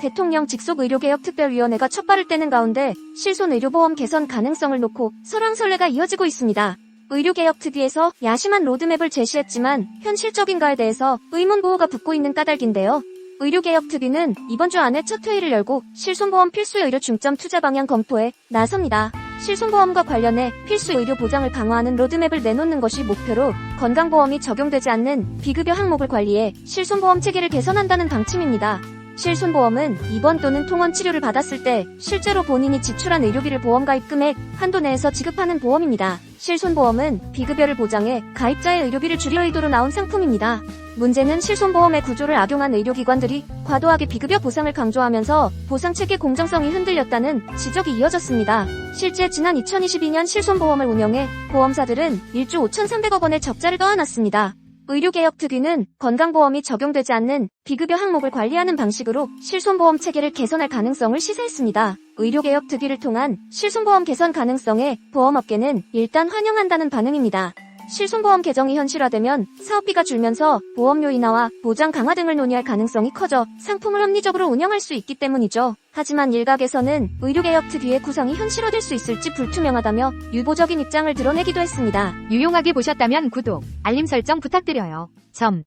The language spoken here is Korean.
대통령 직속 의료개혁 특별위원회가 첫 발을 떼는 가운데 실손 의료보험 개선 가능성을 놓고 설왕설래가 이어지고 있습니다. 의료개혁 특위에서 야심한 로드맵을 제시했지만 현실적인가에 대해서 의문부호가 붙고 있는 까닭인데요. 의료개혁 특위는 이번 주 안에 첫 회의를 열고 실손보험 필수 의료 중점 투자 방향 검토에 나섭니다. 실손보험과 관련해 필수 의료 보장을 강화하는 로드맵을 내놓는 것이 목표로 건강보험이 적용되지 않는 비급여 항목을 관리해 실손보험 체계를 개선한다는 방침입니다. 실손보험은 입원 또는 통원 치료를 받았을 때 실제로 본인이 지출한 의료비를 보험 가입 금액 한도 내에서 지급하는 보험입니다. 실손보험은 비급여를 보장해 가입자의 의료비를 줄일 의도로 나온 상품입니다. 문제는 실손보험의 구조를 악용한 의료기관들이 과도하게 비급여 보상을 강조하면서 보상 체계 공정성이 흔들렸다는 지적이 이어졌습니다. 실제 지난 2022년 실손보험을 운영해 보험사들은 1조 5,300억 원의 적자를 떠안았습니다. 의료개혁 특위는 건강보험이 적용되지 않는 비급여 항목을 관리하는 방식으로 실손보험 체계를 개선할 가능성을 시사했습니다. 의료개혁 특위를 통한 실손보험 개선 가능성에 보험업계는 일단 환영한다는 반응입니다. 실손보험 개정이 현실화되면 사업비가 줄면서 보험료 인하와 보장 강화 등을 논의할 가능성이 커져 상품을 합리적으로 운영할 수 있기 때문이죠. 하지만 일각에서는 의료개혁특위의 구성이 현실화될 수 있을지 불투명하다며 유보적인 입장을 드러내기도 했습니다. 유용하게 보셨다면 구독, 알림 설정 부탁드려요. 점.